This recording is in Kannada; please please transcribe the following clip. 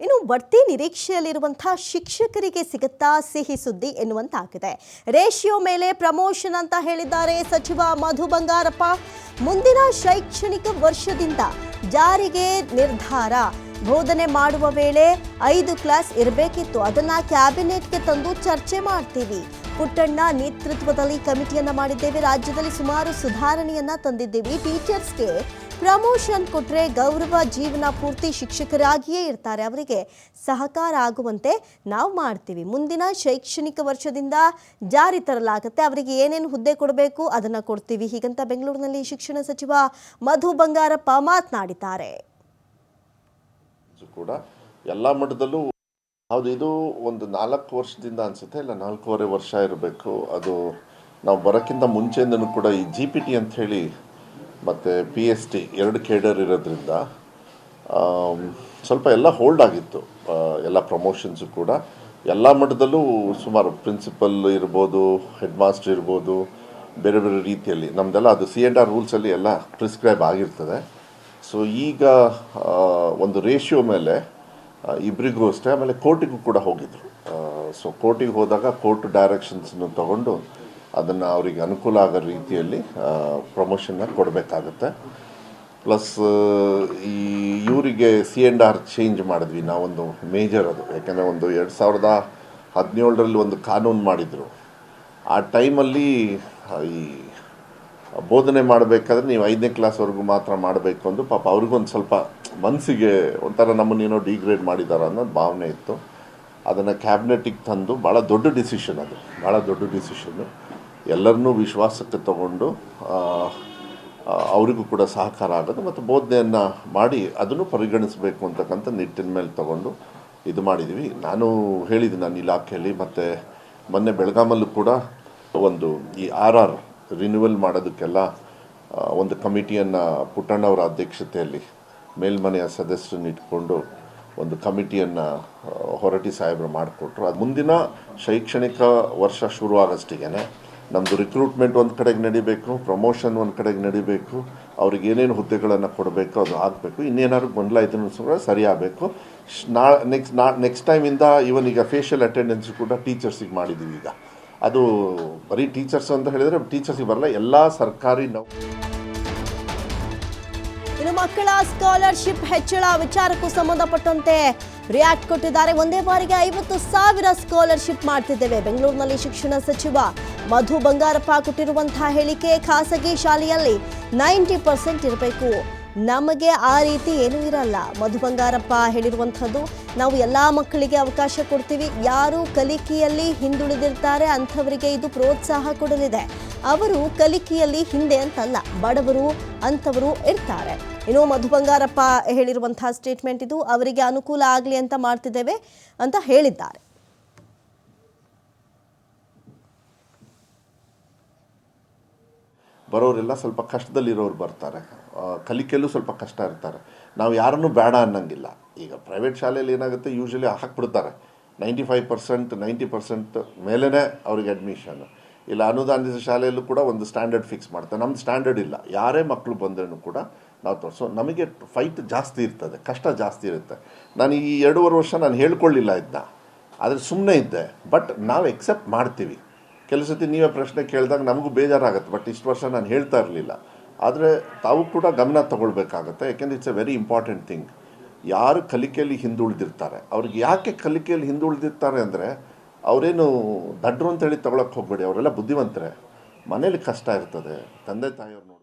ಇನ್ನು ಬಡ್ತಿ ನಿರೀಕ್ಷೆಯಲ್ಲಿರುವಂತಹ ಶಿಕ್ಷಕರಿಗೆ ಸಿಗುತ್ತಾ ಸಿಹಿ ಸುದ್ದಿ ಎನ್ನುವಂತಾಗಿದೆ. ರೇಷಿಯೋ ಮೇಲೆ ಪ್ರಮೋಷನ್ ಅಂತ ಹೇಳಿದ್ದಾರೆ ಸಚಿವ ಮಧು ಬಂಗಾರಪ್ಪ. ಮುಂದಿನ ಶೈಕ್ಷಣಿಕ ವರ್ಷದಿಂದ ಜಾರಿಗೆ ನಿರ್ಧಾರ. ಬೋಧನೆ ಮಾಡುವ ವೇಳೆ ಐದು ಕ್ಲಾಸ್ ಇರಬೇಕಿತ್ತು. ಅದನ್ನ ಕ್ಯಾಬಿನೆಟ್ಗೆ ತಂದು ಚರ್ಚೆ ಮಾಡ್ತೀವಿ. ಪುಟ್ಟಣ್ಣ ನೇತೃತ್ವದಲ್ಲಿ ಕಮಿಟಿಯನ್ನ ಮಾಡಿದ್ದೇವೆ. ರಾಜ್ಯದಲ್ಲಿ ಸುಮಾರು ಸುಧಾರಣೆಯನ್ನ ತಂದಿದ್ದೀವಿ. ಟೀಚರ್ಸ್ಗೆ ಪ್ರಮೋಷನ್ ಕೊಟ್ಟರೆ ಗೌರವ, ಜೀವನ ಪೂರ್ತಿ ಶಿಕ್ಷಕರಾಗಿಯೇ ಇರ್ತಾರೆ. ಅವರಿಗೆ ಸಹಕಾರ ಆಗುವಂತೆ ನಾವು ಮಾಡ್ತೀವಿ. ಮುಂದಿನ ಶೈಕ್ಷಣಿಕ ವರ್ಷದಿಂದ ಜಾರಿ ತರಲಾಗುತ್ತೆ. ಅವರಿಗೆ ಏನೇನು ಹುದ್ದೆ ಕೊಡಬೇಕು ಅದನ್ನ ಕೊಡ್ತೀವಿ. ಹೀಗಂತ ಬೆಂಗಳೂರಿನಲ್ಲಿ ಶಿಕ್ಷಣ ಸಚಿವ ಮಧು ಬಂಗಾರಪ್ಪ ಮಾತನಾಡಿದ್ದಾರೆ. ಕೂಡ ಎಲ್ಲ ಮಟ್ಟದಲ್ಲೂ ಹೌದು, ಇದು ಒಂದು ನಾಲ್ಕು ವರ್ಷದಿಂದ ಅನಿಸುತ್ತೆ. ಇಲ್ಲ, ನಾಲ್ಕೂವರೆ ವರ್ಷ ಇರಬೇಕು. ಅದು ನಾವು ಬರೋಕ್ಕಿಂತ ಮುಂಚೆಯಿಂದನೂ ಕೂಡ ಈ ಜಿ ಪಿ ಟಿ ಅಂತ ಹೇಳಿ ಮತ್ತು ಪಿ ಎಸ್ ಟಿ ಎರಡು ಕೇಡರ್ ಇರೋದ್ರಿಂದ ಸ್ವಲ್ಪ ಎಲ್ಲ ಹೋಲ್ಡ್ ಆಗಿತ್ತು. ಎಲ್ಲ ಪ್ರಮೋಷನ್ಸು ಕೂಡ. ಎಲ್ಲ ಮಟ್ಟದಲ್ಲೂ ಸುಮಾರು ಪ್ರಿನ್ಸಿಪಲ್ ಇರ್ಬೋದು ಹೆಡ್ ಮಾಸ್ಟರ್ ಇರ್ಬೋದು, ಬೇರೆ ಬೇರೆ ರೀತಿಯಲ್ಲಿ. ನಮ್ಮದೆಲ್ಲ ಅದು ಸಿ ಎಂಡ್ ಆರ್ ರೂಲ್ಸಲ್ಲಿ ಎಲ್ಲ ಪ್ರಿಸ್ಕ್ರೈಬ್ ಆಗಿರ್ತದೆ. ಸೊ ಈಗ ಒಂದು ರೇಷಿಯೋ ಮೇಲೆ ಆ, ಇಬ್ರಿಗೂ ಅಷ್ಟೇ ಆಮೇಲೆ ಕೋರ್ಟಿಗೂ ಕೂಡ ಹೋಗಿದ್ರು. ಸೊ ಕೋರ್ಟಿಗೆ ಹೋದಾಗ ಕೋರ್ಟ್ ಡೈರೆಕ್ಷನ್ಸನ್ನು ತಗೊಂಡು ಅದನ್ನು ಅವರಿಗೆ ಅನುಕೂಲ ಆಗೋ ರೀತಿಯಲ್ಲಿ ಪ್ರಮೋಷನ್ನ ಕೊಡಬೇಕಾಗತ್ತೆ. ಪ್ಲಸ್ ಈ ಇವರಿಗೆ ಸಿ ಎಂಡ್ ಆರ್ ಚೇಂಜ್ ಮಾಡಿದ್ವಿ ನಾವೊಂದು ಮೇಜರ್ ಅದು. ಯಾಕೆಂದರೆ ಒಂದು ಎರಡು ಸಾವಿರದ ಹದಿನೇಳರಲ್ಲಿ ಒಂದು ಕಾನೂನು ಮಾಡಿದರು. ಆ ಟೈಮಲ್ಲಿ ಈ ಬೋಧನೆ ಮಾಡಬೇಕಾದ್ರೆ ನೀವು ಐದನೇ ಕ್ಲಾಸ್ವರೆಗೂ ಮಾತ್ರ ಮಾಡಬೇಕು ಅಂದು ಪಾಪ ಅವ್ರಿಗೊಂದು ಸ್ವಲ್ಪ ಮನಸ್ಸಿಗೆ ಒಂಥರ ನಮ್ಮನ್ನೇನೋ ಡಿಗ್ರೇಡ್ ಮಾಡಿದ್ದಾರೆ ಅನ್ನೋದು ಭಾವನೆ ಇತ್ತು. ಅದನ್ನು ಕ್ಯಾಬಿನೆಟಿಗೆ ತಂದು ಭಾಳ ದೊಡ್ಡ ಡಿಸಿಷನ್ ಅದು. ಭಾಳ ದೊಡ್ಡ ಡಿಸಿಷನ್ನು ಎಲ್ಲರನ್ನೂ ವಿಶ್ವಾಸಕ್ಕೆ ತಗೊಂಡು ಅವರಿಗೂ ಕೂಡ ಸಹಕಾರ ಆಗೋದು ಮತ್ತು ಬೋಧನೆಯನ್ನು ಮಾಡಿ ಅದನ್ನು ಪರಿಗಣಿಸಬೇಕು ಅಂತಕ್ಕಂಥ ನಿಟ್ಟಿನ ಮೇಲೆ ತಗೊಂಡು ಇದು ಮಾಡಿದ್ದೀವಿ ನಾನು ಹೇಳಿದೆ ನನ್ನ ಇಲಾಖೆಯಲ್ಲಿ ಮತ್ತು ಮೊನ್ನೆ ಬೆಳಗಾಮಲ್ಲೂ ಕೂಡ ಒಂದು ಈ ಆರ್ ಆರ್ ರಿನ್ಯೂವಲ್ ಮಾಡೋದಕ್ಕೆಲ್ಲ ಒಂದು ಕಮಿಟಿಯನ್ನು ಪುಟ್ಟಣ್ಣವರ ಅಧ್ಯಕ್ಷತೆಯಲ್ಲಿ ಮೇಲ್ಮನೆಯ ಸದಸ್ಯರನ್ನ ಇಟ್ಕೊಂಡು ಒಂದು ಕಮಿಟಿಯನ್ನು ಹೊರಟಿ ಸಾಹೇಬರು ಮಾಡಿಕೊಟ್ರು. ಅದು ಮುಂದಿನ ಶೈಕ್ಷಣಿಕ ವರ್ಷ ಶುರು ಆಗೋಷ್ಟಿಗೆ ನಮ್ಮದು ರಿಕ್ರೂಟ್ಮೆಂಟ್ ಒಂದು ಕಡೆಗೆ ನಡಿಬೇಕು ಪ್ರಮೋಷನ್ ಒಂದು ಕಡೆಗೆ ನಡಿಬೇಕು, ಅವ್ರಿಗೆ ಏನೇನು ಹುದ್ದೆಗಳನ್ನು ಕೊಡಬೇಕು ಅದು ಆಗಬೇಕು. ಇನ್ನೇನಾದ್ರು ಗೊಂದಲ ಇದನ್ನು ಸಹ ಸರಿ ಆಗಬೇಕು. ನಾ ನೆಕ್ಸ್ಟ್ ನಾ ನೆಕ್ಸ್ಟ್ ಟೈಮಿಂದ ಇವನ್ ಈಗ ಫೇಶಿಯಲ್ ಅಟೆಂಡೆನ್ಸ್ ಕೂಡ ಟೀಚರ್ಸಿಗೆ ಮಾಡಿದ್ದೀವಿ ಈಗ. ಅದು ಬರೀ ಟೀಚರ್ಸ್ ಅಂತ ಹೇಳಿದರೆ ಟೀಚರ್ಸಿಗೆ ಬರಲ್ಲ, ಎಲ್ಲ ಸರ್ಕಾರಿ ನೌ ಇನ್ನು ಮಕ್ಕಳ ಸ್ಕಾಲರ್ಶಿಪ್ ಹೆಚ್ಚಳ ವಿಚಾರಕ್ಕೂ ಸಂಬಂಧಪಟ್ಟಂತೆ ರಿಯಾಕ್ಟ್ ಕೊಟ್ಟಿದ್ದಾರೆ. ಒಂದೇ ಬಾರಿಗೆ ಐವತ್ತು ಸಾವಿರ ಸ್ಕಾಲರ್ಶಿಪ್ ಮಾಡ್ತಿದ್ದೇವೆ. ಬೆಂಗಳೂರಿನಲ್ಲಿ ಶಿಕ್ಷಣ ಸಚಿವ ಮಧು ಬಂಗಾರಪ್ಪ ಕೊಟ್ಟಿರುವಂತಹ ಹೇಳಿಕೆ ಖಾಸಗಿ ಶಾಲೆಯಲ್ಲಿ ನೈಂಟಿ ಪರ್ಸೆಂಟ್ ಇರಬೇಕು. ನಮಗೆ ಆ ರೀತಿ ಏನೂ ಇರಲ್ಲ. ಮಧು ಬಂಗಾರಪ್ಪ ಹೇಳಿರುವಂಥದ್ದು, ನಾವು ಎಲ್ಲ ಮಕ್ಕಳಿಗೆ ಅವಕಾಶ ಕೊಡ್ತೀವಿ. ಯಾರು ಕಲಿಕೆಯಲ್ಲಿ ಹಿಂದುಳಿದಿರ್ತಾರೆ. ಅಂಥವರಿಗೆ ಇದು ಪ್ರೋತ್ಸಾಹ ಕೊಡಲಿದೆ. ಅವರು ಕಲಿಕೆಯಲ್ಲಿ ಹಿಂದೆ ಅಂತಲ್ಲ, ಬಡವರು ಅಂಥವರು ಇರ್ತಾರೆ. ಇನ್ನು ಮಧು ಬಂಗಾರಪ್ಪ ಹೇಳಿರುವಂತಹ ಸ್ಟೇಟ್ಮೆಂಟ್ ಇದು, ಅವರಿಗೆ ಅನುಕೂಲ ಆಗಲಿ ಅಂತ ಮಾಡ್ತಿದ್ದೇವೆ ಅಂತ ಹೇಳಿದ್ದಾರೆ. ಬರೋರೆಲ್ಲ ಸ್ವಲ್ಪ ಕಷ್ಟದಲ್ಲಿರೋರು ಬರ್ತಾರೆ. ಕಲಿಕೆಯಲ್ಲೂ ಸ್ವಲ್ಪ ಕಷ್ಟ ಇರ್ತಾರೆ. ನಾವು ಯಾರನ್ನೂ ಬೇಡ ಅನ್ನಂಗಿಲ್ಲ. ಈಗ ಪ್ರೈವೇಟ್ ಶಾಲೆಯಲ್ಲಿ ಏನಾಗುತ್ತೆ usually ಹಾಕ್ಬಿಡ್ತಾರೆ. Ninety five percent ninety percent ಮೇಲೇ ಅವ್ರಿಗೆ ಅಡ್ಮಿಷನ್ ಇಲ್ಲ, ಅನುದಾನಿತ ಶಾಲೆಯಲ್ಲೂ ಕೂಡ ಒಂದು ಸ್ಟ್ಯಾಂಡರ್ಡ್ ಫಿಕ್ಸ್ ಮಾಡ್ತಾರೆ. ನಮ್ದು ಸ್ಟ್ಯಾಂಡರ್ಡ್ ಇಲ್ಲ. ಯಾರೇ ಮಕ್ಕಳು ಬಂದ್ರೂ ಕೂಡ ನಾವು ತೋರಿಸೋ. ನಮಗೆ ಫೈಟ್ ಜಾಸ್ತಿ ಇರ್ತದೆ, ಕಷ್ಟ ಜಾಸ್ತಿ ಇರುತ್ತೆ. ನಾನು ಈ ಎರಡೂವರೆ ವರ್ಷ ನಾನು ಹೇಳ್ಕೊಳ್ಳಿಲ್ಲ ಇದನ್ನ ಆದರೆ ಸುಮ್ಮನೆ ಇದ್ದೆ. ಬಟ್ ನಾವು ಎಕ್ಸೆಪ್ಟ್ ಮಾಡ್ತೀವಿ. ಕೆಲವು ಸತಿ ನೀವೇ ಪ್ರಶ್ನೆ ಕೇಳಿದಾಗ ನಮಗೂ ಬೇಜಾರಾಗುತ್ತೆ. ಬಟ್ ಇಷ್ಟು ವರ್ಷ ನಾನು ಹೇಳ್ತಾ ಇರಲಿಲ್ಲ. ಆದರೆ ತಾವು ಕೂಡ ಗಮನ ತಗೊಳ್ಬೇಕಾಗತ್ತೆ. ಯಾಕೆಂದರೆ it's a very important thing ಯಾರು ಕಲಿಕೆಯಲ್ಲಿ ಹಿಂದುಳಿದಿರ್ತಾರೆ? ಅವ್ರಿಗೆ ಯಾಕೆ ಕಲಿಕೆಯಲ್ಲಿ ಹಿಂದುಳಿದಿರ್ತಾರೆ ಅಂದರೆ ಅವರೇನು ದಡ್ರು ಅಂತೇಳಿ ತಗೊಳಕ್ಕೆ ಹೋಗ್ಬೇಡಿ ಅವರೆಲ್ಲ ಬುದ್ಧಿವಂತರೇ. ಮನೇಲಿ ಕಷ್ಟ ಇರ್ತದೆ. ತಂದೆ ತಾಯಿಯವ್ರು